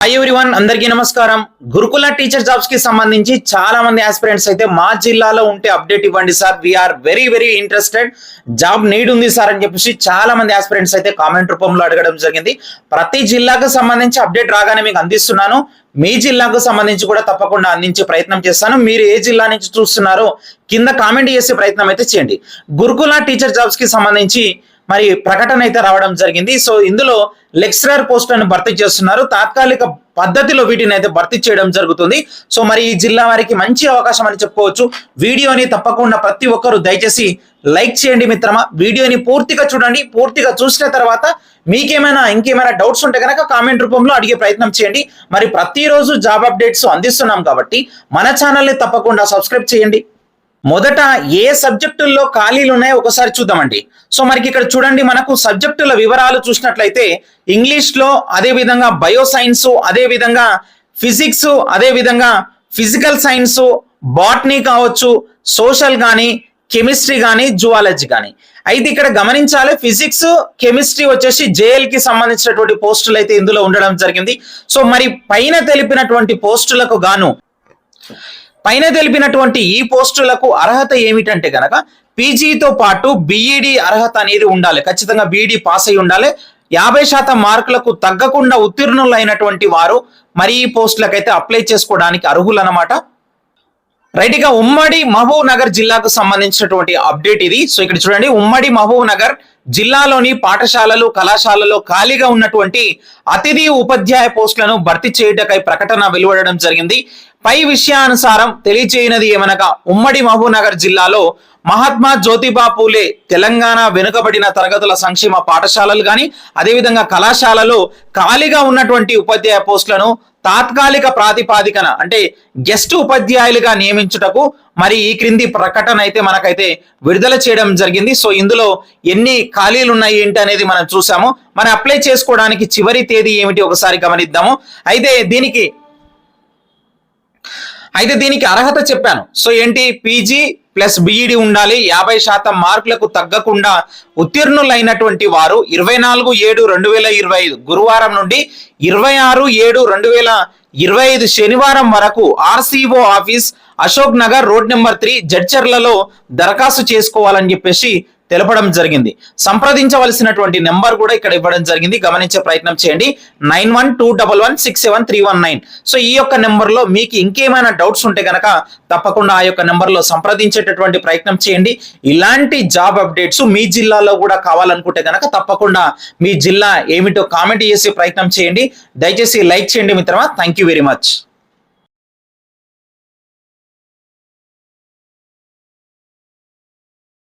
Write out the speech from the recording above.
Hi everyone అందరికీ నమస్కారం. గురుకుల టీచర్ జాబ్స్కి సంబంధించి చాలా మంది ఆస్పిరెంట్స్ అయితే మా జిల్లాలో ఉంటే అప్డేట్ ఇవ్వండి sir we are very very interested job need ఉంది సార్ అని చెప్పేసి చాలా మంది ఆస్పిరెంట్స్ అయితే కామెంట్ రూపంలో అడగడం జరిగింది. ప్రతి జిల్లాకు సంబంధించి అప్డేట్ రాగానే మీకు అందిస్తున్నాను. మీ జిల్లాకు సంబంధించి కూడా తప్పకుండా అందించే ప్రయత్నం చేస్తాను. మీరు ఏ జిల్లా నుంచి చూస్తున్నారో కింద కామెంట్ చేసే ప్రయత్నం అయితే చేయండి. గురుకుల టీచర్ జాబ్స్కి సంబంధించి మరి ప్రకటన అయితే రావడం జరిగింది. సో ఇందులో లెక్చరర్ పోస్టులను భర్తీ చేస్తున్నారు. తాత్కాలిక పద్ధతిలో వీటిని అయితే భర్తీ చేయడం జరుగుతుంది. సో మరి ఈ జిల్లా వారికి మంచి అవకాశం అని చెప్పుకోవచ్చు. వీడియోని తప్పకుండా ప్రతి ఒక్కరు దయచేసి లైక్ చేయండి మిత్రమా. వీడియోని పూర్తిగా చూడండి. పూర్తిగా చూసిన తర్వాత మీకేమైనా ఇంకేమైనా డౌట్స్ ఉంటే కనుక కామెంట్ రూపంలో అడిగే ప్రయత్నం చేయండి. మరి ప్రతిరోజు జాబ్ అప్డేట్స్ అందిస్తున్నాం కాబట్టి మన ఛానల్ని తప్పకుండా సబ్స్క్రైబ్ చేయండి. మొదట ఏ సబ్జెక్టుల్లో ఖాళీలు ఉన్నాయో ఒకసారి చూద్దామండి. సో మనకి ఇక్కడ చూడండి మనకు సబ్జెక్టుల వివరాలు చూసినట్లయితే ఇంగ్లీష్లో అదేవిధంగా అదే విధంగా బయో సైన్స్ అదేవిధంగా ఫిజిక్స్ అదేవిధంగా ఫిజికల్ సైన్స్ బాటనీ కావచ్చు సోషల్ కానీ కెమిస్ట్రీ కానీ జువాలజీ కానీ అయితే ఇక్కడ గమనించాలి ఫిజిక్స్ కెమిస్ట్రీ వచ్చేసి జేఎల్కి సంబంధించినటువంటి పోస్టులు అయితే ఇందులో ఉండడం జరిగింది. సో మరి పైన తెలిపినటువంటి పోస్టులకు గాను పైన తెలిపినటువంటి ఈ పోస్టులకు అర్హత ఏమిటంటే గనక పీజీతో పాటు బిఈడి అర్హత అనేది ఉండాలి. ఖచ్చితంగా బిఈడి పాస్ అయి ఉండాలి. యాభై శాతం మార్కులకు తగ్గకుండా ఉత్తీర్ణులైనటువంటి వారు మరి ఈ పోస్టులకైతే అప్లై చేసుకోవడానికి అర్హులన్నమాట. రైట్ ఇక ఉమ్మడి మహబూబ్ నగర్ జిల్లాకు సంబంధించినటువంటి అప్డేట్ ఇది. సో ఇక్కడ చూడండి ఉమ్మడి మహబూబ్ నగర్ జిల్లాలోని పాఠశాలలు కళాశాలలో ఖాళీగా ఉన్నటువంటి అతిథి ఉపాధ్యాయ పోస్టులను భర్తీ చేయటకై ప్రకటన వెలువడడం జరిగింది. పై విషయానుసారం తెలియజేయనది ఏమనగా ఉమ్మడి మహబూబ్ నగర్ జిల్లాలో మహాత్మా జ్యోతిబా పూలే తెలంగాణ వెనుకబడిన తరగతుల సంక్షేమ పాఠశాలలు కానీ అదేవిధంగా కళాశాలలో ఖాళీగా ఉన్నటువంటి ఉపాధ్యాయ పోస్టులను తాత్కాలిక ప్రాతిపాదికన అంటే గెస్ట్ ఉపాధ్యాయులుగా నియమించుటకు మరి ఈ క్రింది ప్రకటన అయితే మనకైతే విడుదల చేయడం జరిగింది. సో ఇందులో ఎన్ని ఖాళీలు ఉన్నాయి ఏంటి అనేది మనం చూసాము. మరి అప్లై చేసుకోవడానికి చివరి తేదీ ఏమిటి ఒకసారి గమనిద్దాము. అయితే దీనికి అయితే దీనికి అర్హత చెప్పాను. సో ఏంటి? పీజీ ప్లస్ బిఈడి ఉండాలి యాభై శాతం మార్కులకు తగ్గకుండా ఉత్తీర్ణులైనటువంటి వారు ఇరవై నాలుగు ఏడు రెండు వేల ఇరవై ఐదు గురువారం నుండి ఇరవై ఆరు ఏడు రెండు వేల ఇరవై ఐదు శనివారం వరకు RCO office Ashok Nagar road number three జడ్చర్లలో దరఖాస్తు చేసుకోవాలని చెప్పేసి తెలపడం జరిగింది. సంప్రదించవలసినటువంటి నెంబర్ కూడా ఇక్కడ ఇవ్వడం జరిగింది. గమనించే ప్రయత్నం చేయండి. Nine one two double one six seven three one nine. So ఈ యొక్క నెంబర్లో మీకు ఇంకేమైనా డౌట్స్ ఉంటే కనుక తప్పకుండా ఆ యొక్క నెంబర్లో సంప్రదించేటటువంటి ప్రయత్నం చేయండి. ఇలాంటి జాబ్ అప్డేట్స్ మీ జిల్లాలో కూడా కావాలనుకుంటే కనుక తప్పకుండా మీ జిల్లా ఏమిటో కామెంట్ చేసే ప్రయత్నం చేయండి. దయచేసి లైక్ చేయండి మిత్రమా. Thank you very much.